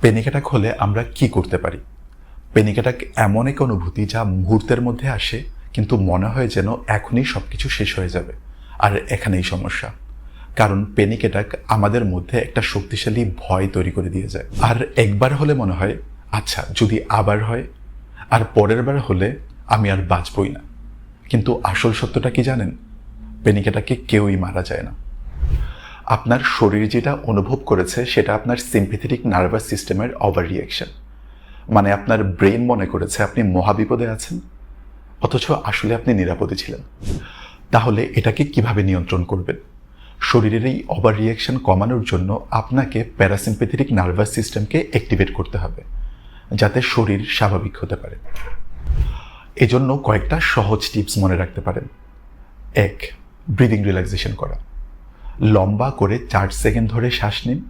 Panic attack হলে আমরা কি করতে পারি? অ্যাটাক এমন এক অনুভূতি যা মুহূর্তের মধ্যে আসে, কিন্তু মনে হয় যেন এখনই সব কিছু শেষ হয়ে যাবে। আর এখানেই সমস্যা। কারণ প্যানিক অ্যাটাক আমাদের মধ্যে একটা শক্তিশালী ভয় তৈরি করে দিয়ে যায়। আর একবার হলে মনে হয় আচ্ছা যদি আবার হয়, আর পরের বার হলে আমি আর বাঁচবই না। কিন্তু আসল সত্যটা কি জানেন? প্যানিক অ্যাটাকে কেউই মারা যায় না। আপনার শরীর যেটা অনুভব করেছে, সেটা আপনার সিম্পেথেটিক নার্ভাস সিস্টেমের ওভার রিয়াকশন মানে আপনার ব্রেন মনে করেছে, আপনি মহাবিপদে আছেন, অথচ আসলে আপনি নিরাপদে ছিলেন। তাহলে এটাকে কীভাবে নিয়ন্ত্রণ করবেন? শরীরের এই ওভার রিয়াকশন কমানোর জন্য আপনাকে প্যারাসিম্পেথেটিক নার্ভাস সিস্টেমকে অ্যাক্টিভেট করতে হবে, যাতে শরীর স্বাভাবিক হতে পারে। এজন্য কয়েকটা সহজ টিপস মনে রাখতে পারেন। এক ব্রিদিং রিল্যাক্সেশন করা। লম্বা করে চার সেকেন্ড ধরে শ্বাস নিন।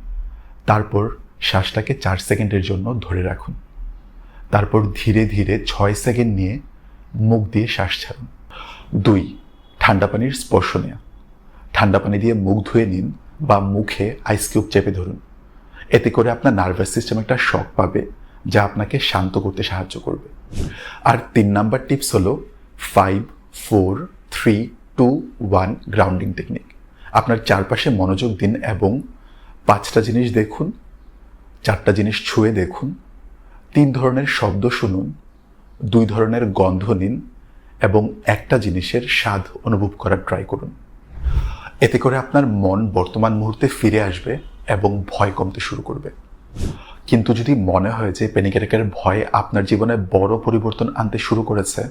তারপর শ্বাসটাকে চার সেকেন্ডের জন্য ধরে রাখুন। তারপর ধীরে ধীরে ছয় সেকেন্ড নিয়ে মুখ দিয়ে শ্বাস ছাড়ুন। দুই, ঠান্ডা পানির স্পর্শ নেওয়া ঠান্ডা পানি দিয়ে মুখ ধুয়ে নিন বা মুখে আইস কিউব চেপে ধরুন। এতে করে আপনার নার্ভাস সিস্টেম একটা শক পাবে, যা আপনাকে শান্ত করতে সাহায্য করবে। আর তিন নাম্বার টিপস হলো five four three two one grounding technique আপনার চারপাশে মনোযোগ দিন এবং পাঁচটা জিনিস দেখুন, চারটা জিনিস ছুঁয়ে দেখুন, তিন ধরনের শব্দ শুনুন, দুই ধরনের গন্ধ নিন এবং একটা জিনিসের স্বাদ অনুভব করার ট্রাই করুন। এতে করে আপনার মন বর্তমান মুহূর্তে ফিরে আসবে এবং ভয় কমতে শুরু করবে। কিন্তু যদি মনে হয় যে প্যানিক ভয় আপনার জীবনে বড় পরিবর্তন আনতে শুরু করেছে,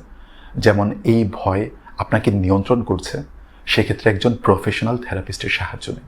যেমন এই ভয় আপনাকে নিয়ন্ত্রণ করছে সেক্ষেত্রে একজন প্রফেশনাল থেরাপিস্টের সাহায্য নিন।